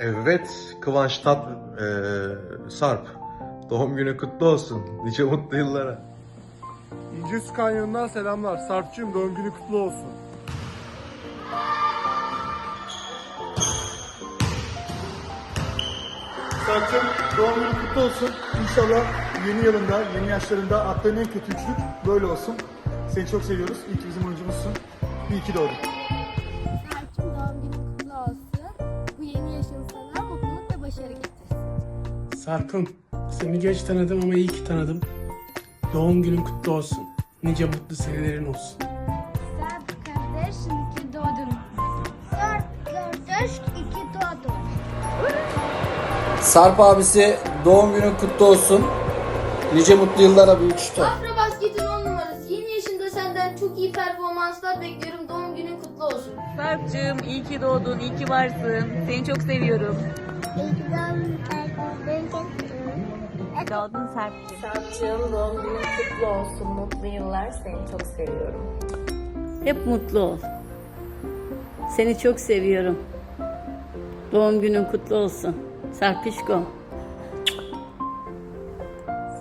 Evet Kıvanç Tat eee, Sarp. Doğum günü kutlu olsun. Nice mutlu yıllara. İnce Su Kanyonu'ndan selamlar. Sarp'cığım doğum günü kutlu olsun. Sarp'cığım doğum günün kutlu olsun. İnşallah yeni yılında, yeni yaşlarında attığın en kötü üçlük böyle olsun. Seni çok seviyoruz. İyi ki bizim oyuncumuzsun. İyi ki doğdun. Sarp'ım, seni geç tanıdım ama iyi ki tanıdım. Doğum günün kutlu olsun. Nice mutlu senelerin olsun. Serp kardeş, iyi ki doğdun. Serp kardeş, iyi ki doğdun. Sarp abisi doğum günün kutlu olsun. Nice mutlu yıllara büyük usta. Afro Basket'in 10 numarası. Yeni yaşında senden çok iyi performanslar bekliyorum. Doğum günün kutlu olsun. Sarp'cığım iyi ki doğdun, iyi ki varsın. Seni çok seviyorum. Doğdun Sarp'cığım. Sarp'cığım doğum günün kutlu olsun. Mutlu yıllar. Seni çok seviyorum. Hep mutlu ol. Seni çok seviyorum. Doğum günün kutlu olsun. Sarpişko.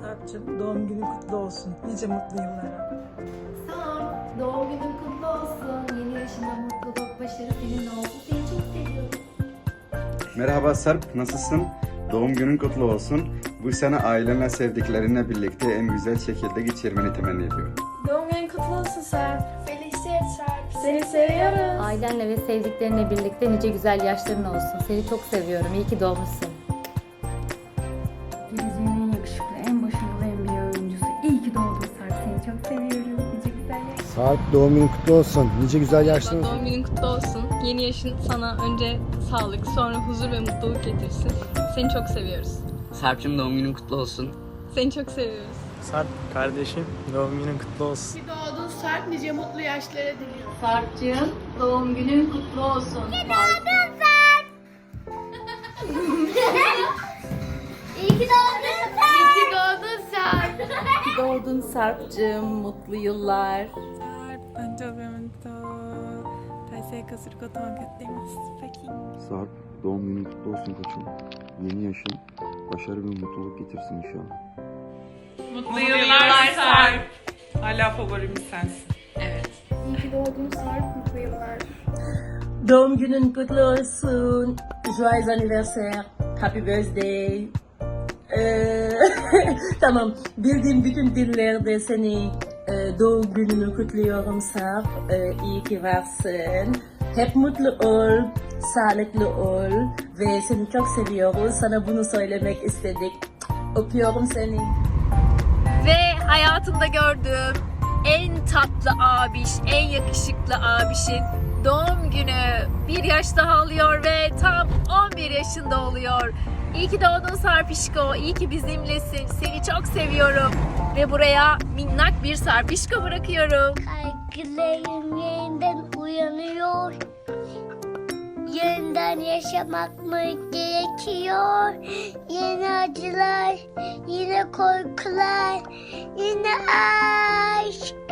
Sarp'cığım doğum günün kutlu olsun. Nice mutlu yıllara. Sarp, doğum günün kutlu olsun. Yeni yaşında mutluluk, başarı senin olsun. Seni çok seviyorum. Merhaba Sarp, nasılsın? Doğum günün kutlu olsun. Bu sene ailenle sevdiklerinle birlikte en güzel şekilde geçirmeni temenni ediyorum. Doğum günün kutlu olsun Sarp. Felicia Sarp. Seni seviyoruz. Ailenle ve sevdiklerinle birlikte nice güzel yaşların olsun. Seni çok seviyorum. İyi ki doğmuşsun. Geleceğin en yakışıklı, en başarılı NBA oyuncusu. İyi ki doğdun Sarp. Seni çok seviyorum. Nice güzel yaşlar. Sarp doğum günün kutlu olsun. Nice güzel yaşların Doğum günün kutlu olsun. Yeni yaşın sana önce sağlık, sonra huzur ve mutluluk getirsin. Seni çok seviyoruz. Sarp'cığım doğum günün kutlu olsun. Seni çok seviyoruz. Sarp kardeşim, doğum günün kutlu olsun. Doğdun Sarp. Nice mutlu yaşlara diliyorum. Sarp'cığım doğum günün kutlu olsun. İyi ki doğdun Sarp. İyi ki doğdun Sarp. Doğdun Sarp'cığım. Mutlu yıllar. Sarp, 안전 SSK Surikoton kutlayımız. Sarp, doğum günün kutlu olsun koçum. Yeni yaşın başarı ve mutluluk getirsin inşallah. Mutlu yıllar Sarp. Hala favorim sensin. Evet. İyi ki doğdun Sarp, mutlu yıllar. Doğum günün kutlu olsun. Joyeux anniversaire. Happy birthday. Ee, tamam. Bildiğim bütün dillerde seni doğum gününü kutluyorum Sarp. Ee, iyi ki varsın. Hep mutlu ol, sağlıklı ol ve seni çok seviyoruz. Sana bunu söylemek istedik. Öpüyorum seni. Ve hayatımda gördüğüm en tatlı abiş, en yakışıklı abişin doğum günü bir yaş daha oluyor ve tam 11 yaşında oluyor. İyi ki doğdun Sarpişko, iyi ki bizimlesin. Seni çok seviyorum. Ve buraya minnak bir Sarpişko bırakıyorum. Kaygılarım yeniden uyanıyor. Yeniden yaşamak mı gerekiyor? Yeni acılar, yine korkular, yine aşk.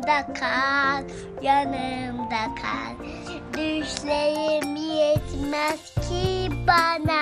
Yanımda kal, yanımda kal. Düşlerim yetmez ki bana.